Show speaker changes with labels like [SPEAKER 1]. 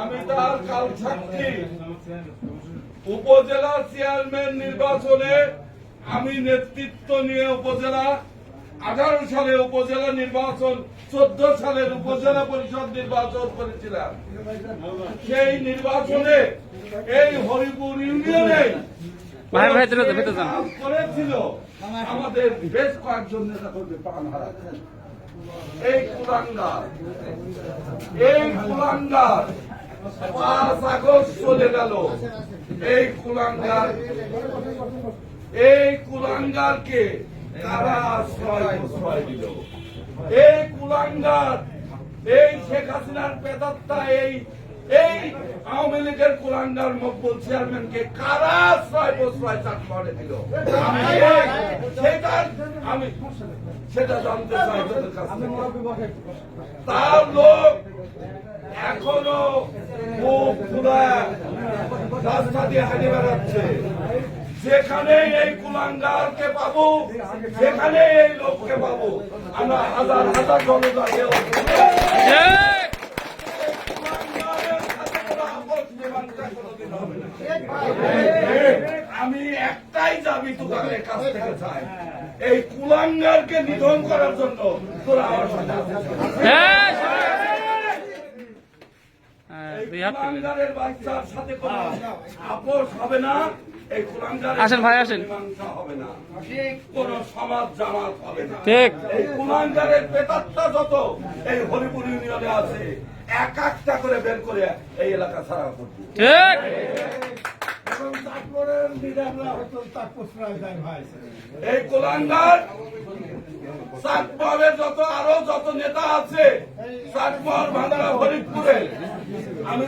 [SPEAKER 1] আমি তার কাল সাক্ষী। উপজেলা চেয়ারম্যান নির্বাচনে আমি নেতৃত্ব নিয়ে উপজেলা আঠারো সালে উপজেলা নির্বাচন চোদ্দ সালের উপজেলা পরিষদ নির্বাচন করেছিলাম। সেই নির্বাচনে এই হরিপুর ইউনিয়নে করেছিল আমাদের বেশ কয়েকজন নেতা কর্মী প্রাণ হারাচ্ছে এই কুলাঙ্গার এই কুলাঙ্গার পাঁচ আগস্ট চলে গেল। এই কুলাঙ্গার, এই কুলাঙ্গারকে কারা আশ্রয় প্রশ্রয় দিল? এই কুলাঙ্গার, এই শেখ হাসিনার পেতাত্তা এই এই আওয়ামী লীগের কুলাঙ্গার মকবুল চেয়ারম্যানকে কারা আশ্রয় প্রশ্রয় চাক দিল? আমি এই- সেটা আমি সেটা জানতে চাই তার লোক এখনও মুখ খুলে রাস্তা দিয়ে হাঁটে বেড়াচ্ছে। যেখানে এই কুলাঙ্গারকে পাবো সেখানে এই লোককে পাবো। আমরা হাজার হাজার জনতাকে। আমি একটাই দাবি তোদের কাছ থেকে চাই। এই কুলাঙ্গারকে নিধন করার জন্য তোরা আমার সাথে।
[SPEAKER 2] হ্যাঁ, হ্যাঁ।
[SPEAKER 1] কুলাঙ্গারের বাচ্চার সাথে কোনো আপোষ হবে না এই
[SPEAKER 2] আসেন ভাই, আসেন।
[SPEAKER 1] হবে না কোন সমাজ জামাত হবে না
[SPEAKER 2] ঠিক।
[SPEAKER 1] এই কুলাঙ্গারের পেতাত্তা যত এই হরিপুর ইউনিয়নে আছে এক একটা করে বের করে এই এলাকা ছাড়া করবে
[SPEAKER 2] ঠিক
[SPEAKER 1] এই কোলাঙ্গার যত আরও যত নেতা আছে চাকমার ভাঙা ফরিদপুরে। আমি